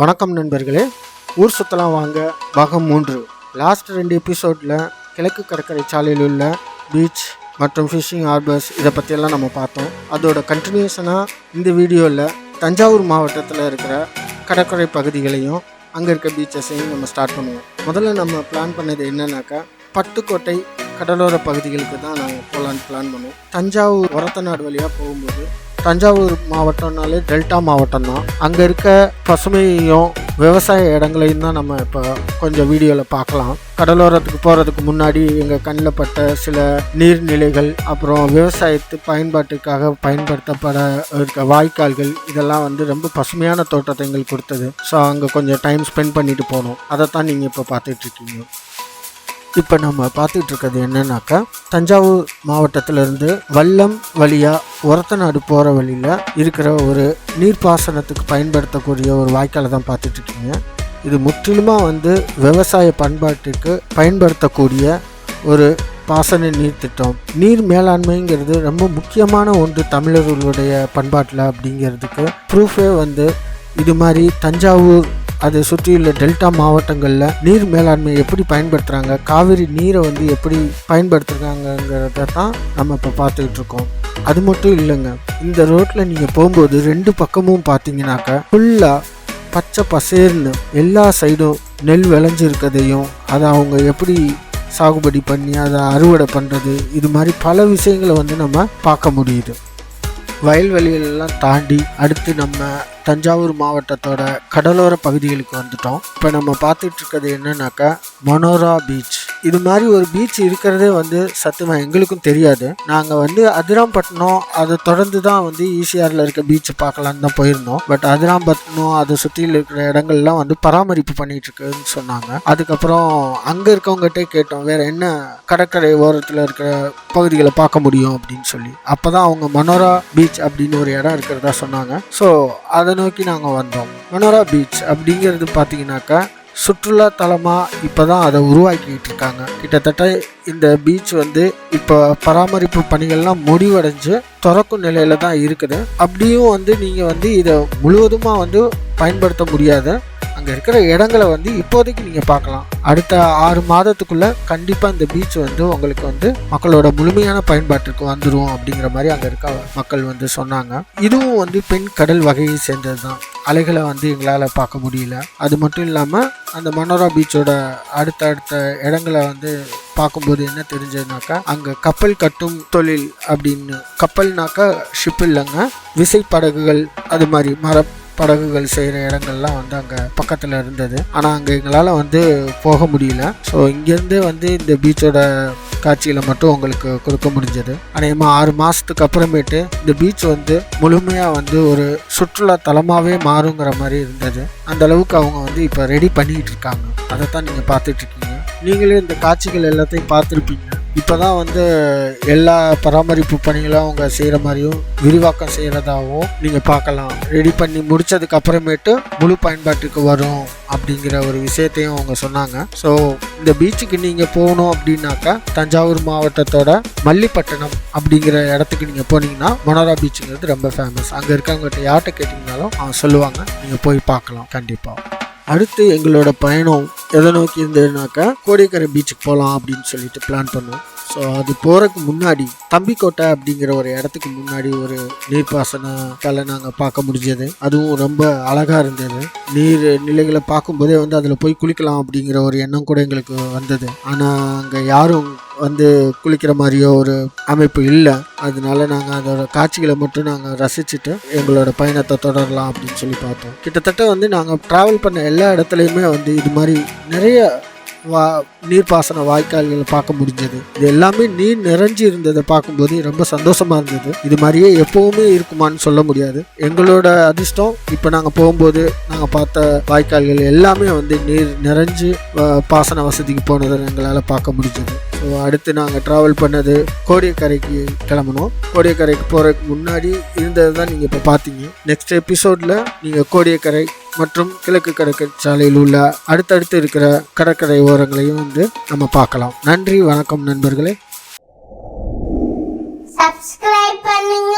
வணக்கம் நண்பர்களே. ஊர் சுத்தலாம் வாங்க. பாகம் மூன்று. லாஸ்ட் ரெண்டு எபிசோடில் கிழக்கு கடற்கரை சாலையில் உள்ள பீச் மற்றும் ஃபிஷிங் ஹார்பர்ஸ் இதை பற்றியெல்லாம் நம்ம பார்த்தோம். அதோட கண்டினியூஷனாக இந்த வீடியோவில் தஞ்சாவூர் மாவட்டத்தில் இருக்கிற கடற்கரை பகுதிகளையும் அங்கே இருக்க பீச்சஸையும் நம்ம ஸ்டார்ட் பண்ணுவோம். முதல்ல நம்ம பிளான் பண்ணது என்னன்னாக்கா பட்டுக்கோட்டை கடலோர பகுதிகளுக்கு தான் நாங்கள் போகலான்னு பிளான் பண்ணுவோம் தஞ்சாவூர் ஒரத்தநாடு வழியாக போகும்போது தஞ்சாவூர் மாவட்டம்னாலே டெல்டா மாவட்டம் தான் அங்கே இருக்க பசுமையையும் விவசாய இடங்களையும் தான் நம்ம இப்போ கொஞ்சம் வீடியோவில் பார்க்கலாம். கடலோரத்துக்கு போகிறதுக்கு முன்னாடி எங்கள் கண்ணில் பட்ட சில நீர்நிலைகள் அப்புறம் விவசாயத்து பயன்பாட்டுக்காக பயன்படுத்தப்பட இருக்க வாய்க்கால்கள் இதெல்லாம் வந்து ரொம்ப பசுமையான தோட்டத்தை எங்களுக்கு கொடுத்தது. ஸோ அங்கே கொஞ்சம் டைம் ஸ்பெண்ட் பண்ணிட்டு போனோம். தான் நீங்கள் இப்போ பார்த்துட்ருக்கீங்க இப்போ நம்ம பார்த்துட்டு இருக்கிறது என்னன்னாக்கா தஞ்சாவூர் மாவட்டத்திலிருந்து வல்லம் வழியாக ஒரத்தநாடு போகிற வழியில் இருக்கிற ஒரு நீர்ப்பாசனத்துக்கு பயன்படுத்தக்கூடிய ஒரு வாய்க்காலை தான் பார்த்துட்டு இருக்கீங்க இது முற்றிலுமாக வந்து விவசாய பண்பாட்டுக்கு பயன்படுத்தக்கூடிய ஒரு பாசன நீர் திட்டம். நீர் மேலாண்மைங்கிறது ரொம்ப முக்கியமான ஒன்று தமிழர்களுடைய பண்பாட்டில் அப்படிங்கிறதுக்கு ப்ரூஃபே வந்து இது மாதிரி தஞ்சாவூர் அதை சுற்றியுள்ள டெல்டா மாவட்டங்களில் நீர் மேலாண்மை எப்படி பயன்படுத்துகிறாங்க காவிரி நீரை வந்து எப்படி பயன்படுத்துகிறாங்கங்கிறத தான் நம்ம இப்போ பார்த்துக்கிட்டு இருக்கோம். அது மட்டும் இல்லைங்க இந்த ரோட்டில் நீங்கள் போகும்போது ரெண்டு பக்கமும் பார்த்தீங்கன்னாக்கா ஃபுல்லாக பச்சை பசேர்னு எல்லா சைடும் நெல் விளைஞ்சிருக்கதையும் அதை அவங்க எப்படி சாகுபடி பண்ணி அதை அறுவடை பண்ணுறது இது மாதிரி பல விஷயங்களை வந்து நம்ம பார்க்க முடியுது. வயல்வெளிகளெல்லாம் தாண்டி அடுத்து நம்ம தஞ்சாவூர் மாவட்டத்தோட கடலோர பகுதிகளுக்கு வந்துட்டோம். இப்போ நம்ம பார்த்துட்டு இருக்கிறது என்னன்னாக்கா மனோரா பீச் இது மாதிரி ஒரு பீச் இருக்கிறதே வந்து சத்தியமாக எங்களுக்கும் தெரியாது. நாங்கள் வந்து அதிராம்பட்டினம் அதை தொடர்ந்து தான் வந்து ஈசிஆரில் இருக்க பீச் பார்க்கலான்னு தான் போயிருந்தோம். பட் அதிராம்பட்டினம் அதை சுற்றியில் இருக்கிற இடங்கள்லாம் வந்து பராமரிப்பு பண்ணிட்டு இருக்குன்னு சொன்னாங்க. அதுக்கப்புறம் அங்கே இருக்கவங்ககிட்டே கேட்டோம் வேற என்ன கடற்கரை ஓரத்தில் இருக்கிற பகுதிகளை பார்க்க முடியும்? அப்படின்னு சொல்லி. அப்போ தான் அவங்க மனோரா பீச் அப்படின்னு ஒரு இடம் இருக்கிறதா சொன்னாங்க. ஸோ அதை நோக்கி நாங்கள் வந்தோம். மனோரா பீச் அப்படிங்கிறது பார்த்தீங்கன்னாக்கா சுற்றுலா தலமாக இப்போ தான் அதை உருவாக்கிக்கிட்டு இருக்காங்க. கிட்டத்தட்ட இந்த பீச் வந்து இப்போ பராமரிப்பு பணிகள்லாம் முடிவடைஞ்சு திறக்கும் நிலையில தான் இருக்குது. அப்படியும் வந்து நீங்கள் வந்து இதை முழுவதுமாக வந்து பயன்படுத்த முடியாது. அங்கே இருக்கிற இடங்களை வந்து இப்போதைக்கு நீங்கள் பார்க்கலாம். அடுத்த ஆறு மாதத்துக்குள்ளே கண்டிப்பாக இந்த பீச் வந்து உங்களுக்கு வந்து மக்களோட முழுமையான பயன்பாட்டிற்கு வந்துடும் அப்படிங்கிற மாதிரி அங்கே இருக்க மக்கள் வந்து சொன்னாங்க. இதுவும் வந்து பெண் கடல் வகையை சேர்ந்தது தான் அலைகளை வந்து எங்களால் பார்க்க முடியல. அது மட்டும் இல்லாமல் அந்த மனோரா பீச்சோட அடுத்த அடுத்த இடங்களை வந்து பார்க்கும்போது என்ன தெரிஞ்சதுனாக்கா அங்கே கப்பல் கட்டும் தொழில் அப்படின்னு. கப்பல்னாக்கா ஷிப் இல்லைங்க. விசைப்படகுகள் அது மாதிரி மர படகுகள் செய்கிற இடங்கள்லாம் வந்து அங்கே பக்கத்தில் இருந்தது. ஆனால் அங்கே எங்களால் வந்து போக முடியல. ஸோ இங்கேருந்தே வந்து இந்த பீச்சோட காட்சியில் மட்டும் உங்களுக்கு கொடுக்க முடிஞ்சது. அநேகமாக ஆறு மாதத்துக்கு அப்புறமேட்டு இந்த பீச் வந்து முழுமையாக வந்து ஒரு சுற்றுலா தலமாகவே மாறுங்கிற மாதிரி இருந்தது. அந்த அளவுக்கு அவங்க வந்து இப்போ ரெடி பண்ணிக்கிட்டு இருக்காங்க. அதை தான் நீங்கள் பார்த்துட்ருக்கீங்க நீங்களே இந்த காட்சிகள் எல்லாத்தையும் பார்த்துருப்பீங்க. இப்போ தான் வந்து எல்லா பராமரிப்பு பணிகளும் அவங்க செய்கிற மாதிரியும் விரிவாக்கம் செய்கிறதாகவும் நீங்கள் பார்க்கலாம். ரெடி பண்ணி முடித்ததுக்கு அப்புறமேட்டு முழு பயன்பாட்டுக்கு வரும் அப்படிங்கிற ஒரு விஷயத்தையும் அவங்க சொன்னாங்க. ஸோ இந்த பீச்சுக்கு நீங்கள் போகணும் அப்படின்னாக்கா தஞ்சாவூர் மாவட்டத்தோட மல்லிப்பட்டினம் அப்படிங்கிற இடத்துக்கு நீங்கள் போனீங்கன்னா மொனரா பீச்சுங்கிறது ரொம்ப ஃபேமஸ் அங்கே இருக்கவங்ககிட்ட யார்கிட்ட கேட்டிங்கனாலும் அவங்க சொல்லுவாங்க. நீங்கள் போய் பார்க்கலாம். கண்டிப்பாக அடுத்து எங்களோட பயணம் எதை நோக்கி இருந்ததுனாக்கா கோடியக்கரை பீச்சுக்கு போகலாம் அப்படின்னு சொல்லிட்டு பிளான் பண்ணோம். ஸோ அது போகிறதுக்கு முன்னாடி தம்பிக்கோட்டை அப்படிங்கிற ஒரு இடத்துக்கு முன்னாடி ஒரு நீர்ப்பாசன கலை நாங்கள் பார்க்க முடிஞ்சது. அதுவும் ரொம்ப அழகாக இருந்தது. நீர் நிலைகளை பார்க்கும்போதே வந்து அதில் போய் குளிக்கலாம் அப்படிங்கிற ஒரு எண்ணம் கூட எங்களுக்கு வந்தது. ஆனால் அங்கே யாரும் வந்து குளிக்கிற மாதிரியோ ஒரு அமைப்பு இல்லை. அதனால நாங்கள் அதோட காட்சிகளை மட்டும் நாங்கள் ரசிச்சுட்டு எங்களோட பயணத்தை தொடரலாம் அப்படின்னு சொல்லி பார்த்தோம். கிட்டத்தட்ட வந்து நாங்கள் ட்ராவல் பண்ண எல்லா இடத்துலையுமே வந்து இது மாதிரி நிறைய வா நீர்ப்பாசன வாய்க்கால்களை பார்க்க முடிஞ்சது. இது எல்லாமே நீர் நிறைஞ்சு இருந்ததை பார்க்கும்போது ரொம்ப சந்தோஷமா இருந்தது. இது மாதிரியே எப்பவுமே இருக்குமான்னு சொல்ல முடியாது. எங்களோட அதிர்ஷ்டம் இப்போ நாங்கள் போகும்போது நாங்கள் பார்த்த வாய்க்கால்கள் எல்லாமே வந்து நீர் நிறைஞ்சு வ- பாசன வசதிக்கு போனதை எங்களால் பார்க்க முடிஞ்சது. ஸோ அடுத்து நாங்கள் ட்ராவல் பண்ணது கோடியக்கரைக்கு கிளம்பணும் கோடியக்கரைக்கு போகிறதுக்கு முன்னாடி இருந்தது தான் நீங்கள் இப்போ பார்த்தீங்க. நெக்ஸ்ட் எபிசோடில் நீங்கள் கோடியக்கரை மற்றும் கிழக்கு கடற்கரை சாலையில் உள்ள அடுத்தடுத்து இருக்கிற கடற்கரை ஓரங்களையும் வந்து நம்ம பார்க்கலாம். நன்றி வணக்கம் நண்பர்களே. சப்ஸ்கிரைப் பண்ணுங்க.